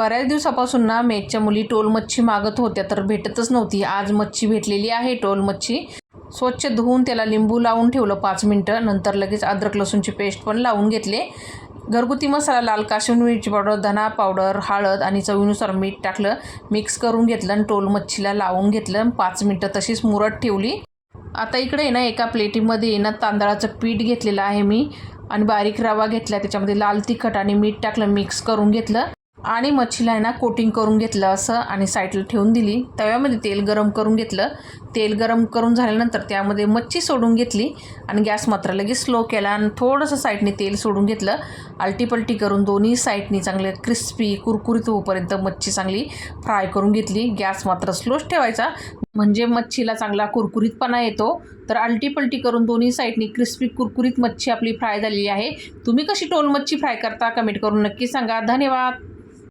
बऱ्याच दिवसापासून ना मेटच्या मुली टोल मच्छी मागत होत्या तर भेटतच नव्हती. आज मच्छी भेटलेली आहे टोल मच्छी. स्वच्छ धुवून त्याला लिंबू लावून ठेवलं पाच मिनटं. नंतर लगेच अद्रक लसूणची पेस्ट पण लावून घेतले. घरगुती मसाला लाल काश्मीर मिरची पावडर धना पावडर हळद आणि चवीनुसार मीठ टाकलं मिक्स करून घेतलं आणि टोल मच्छीला लावून घेतलं. पाच मिनटं तशीच मुरट ठेवली. आता इकडे आहे ना एका प्लेटीमध्ये ना तांदळाचं पीठ घेतलेलं आहे मी. आणि बारीक रवा घेतला त्याच्यामध्ये लाल तिखट आणि मीठ टाकलं मिक्स करून घेतलं. आणि मच्छीला आहे ना कोटिंग करून घेतलं असं आणि साईडला ठेवून दिली. तव्यामध्ये तेल गरम करून घेतलं. तेल गरम करून झाल्यानंतर त्यामध्ये मच्छी सोडून घेतली आणि गॅस मात्र लगेच स्लो केला आणि थोडंसं साईडने तेल सोडून घेतलं. आलटीपलटी करून दोन्ही साईडनी चांगले क्रिस्पी कुरकुरीत होऊपर्यंत मच्छी चांगली फ्राय करून घेतली. गॅस मात्र स्लोच ठेवायचा. म्हणजे मच्छीला चांगला कुरकुरीतपणा येतो. तर आलटीपलटी करून दोन्ही साईडनी क्रिस्पी कुरकुरीत मच्छी आपली फ्राय झालेली आहे. तुम्ही कशी टोल मच्छी फ्राय करता? कमेंट करून नक्की सांगा. धन्यवाद!